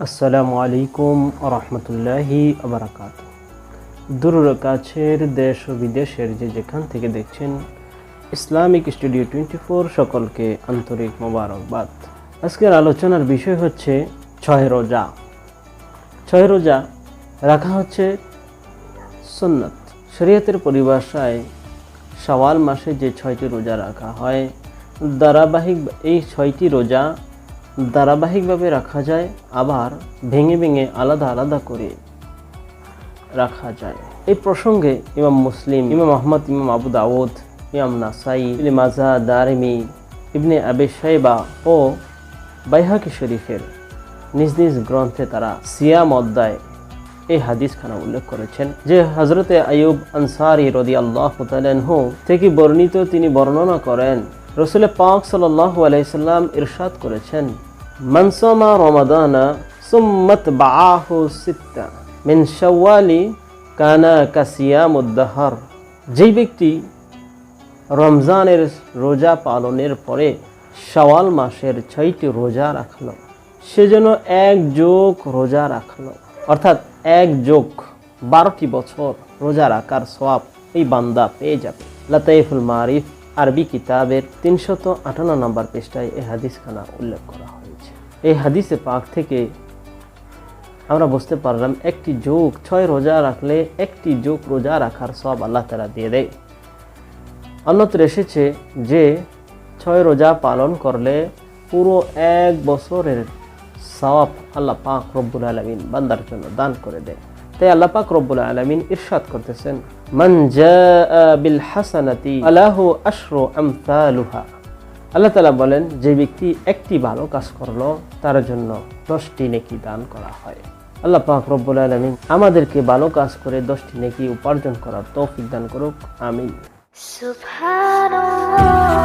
আসসালামু আলাইকুম রহমতুল্লাহি আবরাকাত দূর কাছের দেশ ও বিদেশের যে যেখান থেকে দেখছেন ইসলামিক স্টুডিও টোয়েন্টি ফোর সকলকে আন্তরিক মোবারকবাদ। আজকের আলোচনার বিষয় হচ্ছে ছয় রোজা। ছয় রোজা রাখা হচ্ছে সুন্নত। শরীয়তের পরিভাষায় সওয়াল মাসে যে ছয়টি রোজা রাখা হয়, ধারাবাহিক এই ছয়টি রোজা ধারাবাহিকভাবে রাখা যায়, আবার ভেঙে ভেঙে আলাদা আলাদা করে রাখা যায়। এই প্রসঙ্গে ইমাম মুসলিম, ইমাম আহমদ, ইমাম আবু দাউদ, ইমাম নাসাই মাজা, দারিমি, ইবনে আবে সাইবা ও বাইহাকি শরীফের নিজ নিজ গ্রন্থে তারা সিয়াম অধ্যায় এই হাদিস খানা উল্লেখ করেছেন যে হজরতে আয়ুব আনসারি রদি আল্লাহ থেকে বর্ণিত তিনি বর্ণনা করেন রসুল পাক সাল্লাহ আলাইসাল্লাম ইরশাদ করেছেন মনসমা রমাদানা সুম্মত বাহু সিত্তা মিন শাওয়ালি কানা কাসিয়াম উদ্দাহর যেই ব্যক্তি রমজানের রোজা পালনের পরে শাওয়াল মাসের ছয়টি রোজা রাখল, সে যেন এক যোগ রোজা রাখল। অর্থাৎ এক যোগ বারোটি বছর রোজা রাখার সওয়াব এই বান্দা পেয়ে যাবে। লতাইফুল মারিফ আরবি কিতাবের তিনশত আটান্ন নম্বর পৃষ্ঠায় এই হাদিসখানা উল্লেখ করা হয়েছে। এই হাদিসে পাক থেকে আমরা বুঝতে পারলাম, একটি যোগ ছয় রোজা রাখলে একটি যোগ রোজা রাখার সব আল্লাহ তালা দিয়ে দেয়। অন্যত্র এসেছে যে, ছয় রোজা পালন করলে পুরো এক বছরের সওয়াব আল্লাহ পাক রব্বুল আলমিন বান্দার জন্য দান করে দেয় তাই আল্লাহ পাক রব্বুল আলমিন ইরশাদ করতেছেন, মান বিল হাসানাতি আলাহু আশরু আমসালুহা। আল্লাহ তালা বলেন, যে ব্যক্তি একটি ভালো কাজ করল, তার জন্য দশটি নেকি দান করা হয়। আল্লাহ পাক রব্বুল আলমিন আমাদেরকে ভালো কাজ করে দশটি নেকি উপার্জন করার তৌফিক দান করুক, আমিন। Subhanallah